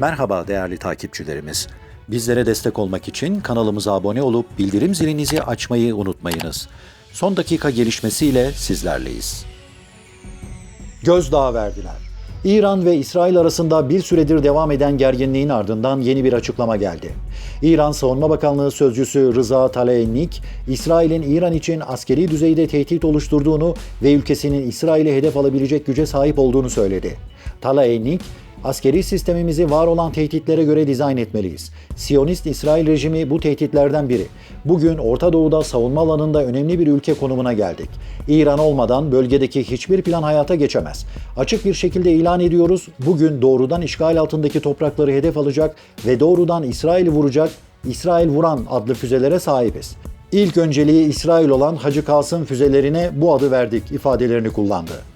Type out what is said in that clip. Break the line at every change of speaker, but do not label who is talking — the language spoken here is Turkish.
Merhaba değerli takipçilerimiz. Bizlere destek olmak için kanalımıza abone olup bildirim zilinizi açmayı unutmayınız. Son dakika gelişmesiyle sizlerleyiz. Gözdağı verdiler. İran ve İsrail arasında bir süredir devam eden gerginliğin ardından yeni bir açıklama geldi. İran Savunma Bakanlığı sözcüsü Rıza Taleyennik, İsrail'in İran için askeri düzeyde tehdit oluşturduğunu ve ülkesinin İsrail'i hedef alabilecek güce sahip olduğunu söyledi. Taleyennik, Askeri sistemimizi var olan tehditlere göre dizayn etmeliyiz. Siyonist İsrail rejimi bu tehditlerden biri. Bugün Orta Doğu'da savunma alanında önemli bir ülke konumuna geldik. İran olmadan bölgedeki hiçbir plan hayata geçemez. Açık bir şekilde ilan ediyoruz. Bugün doğrudan işgal altındaki toprakları hedef alacak ve doğrudan İsrail'i vuracak İsrail Vuran adlı füzelere sahibiz. İlk önceliği İsrail olan Hacı Kasım füzelerine bu adı verdik ifadelerini kullandı.